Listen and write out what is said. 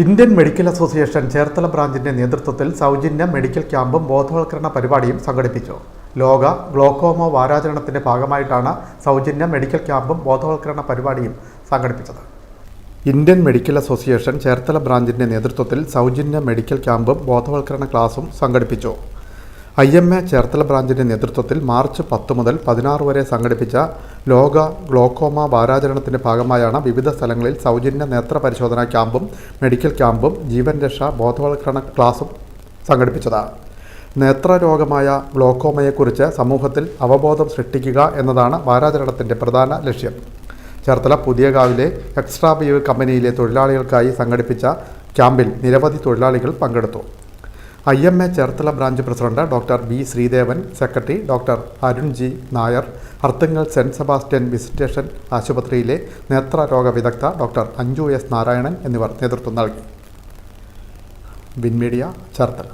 Indian medical association Cherthala ബ്രാഞ്ചിന്റെ നേതൃത്വത്തിൽ സൗജന്യ മെഡിക്കൽ ക്യാമ്പും ബോധവൽക്കരണ പരിപാടിയും സംഘടിപ്പിച്ചു. ലോക ഗ്ലോക്കോമോ വാരാചരണത്തിന്റെ ഭാഗമായിട്ടാണ് സൗജന്യ മെഡിക്കൽ ക്യാമ്പും ബോധവൽക്കരണ പരിപാടിയും സംഘടിപ്പിച്ചത്. ഇന്ത്യൻ മെഡിക്കൽ അസോസിയേഷൻ ചേർത്തല ബ്രാഞ്ചിന്റെ നേതൃത്വത്തിൽ സൗജന്യ മെഡിക്കൽ ക്യാമ്പും ബോധവൽക്കരണ ക്ലാസും സംഘടിപ്പിച്ചു. ഐ എം എ ചേർത്തല ബ്രാഞ്ചിന്റെ നേതൃത്വത്തിൽ മാർച്ച് പത്ത് മുതൽ പതിനാറ് വരെ സംഘടിപ്പിച്ച ലോക ഗ്ലോക്കോമ വാരാചരണത്തിന്റെ ഭാഗമായാണ് വിവിധ സ്ഥലങ്ങളിൽ സൗജന്യ നേത്ര പരിശോധനാ ക്യാമ്പും മെഡിക്കൽ ക്യാമ്പും ജീവൻ രക്ഷാ ബോധവൽക്കരണ ക്ലാസും സംഘടിപ്പിച്ചത്. നേത്രരോഗമായ ഗ്ലോക്കോമയെക്കുറിച്ച് സമൂഹത്തിൽ അവബോധം സൃഷ്ടിക്കുക എന്നതാണ് വാരാചരണത്തിന്റെ പ്രധാന ലക്ഷ്യം. ചേർത്തല പുതിയകാവിലെ എക്സ്ട്രാ ബിയോ കമ്പനിയിലെ തൊഴിലാളികൾക്കായി സംഘടിപ്പിച്ച ക്യാമ്പിൽ നിരവധി തൊഴിലാളികൾ പങ്കെടുത്തു. I M A Cherthala branch president doctor B Sreedevan secretary doctor Arun G Nair Arthunkal saint Sebastian visitation ആശുപത്രിയിലെ നേത്രരോഗ വിദഗ്ധ ഡോക്ടർ അഞ്ജു എസ് നാരായണൻ എന്നിവർ നേതൃത്വം നൽകി. വിൻമീഡിയ ചേർത്തല.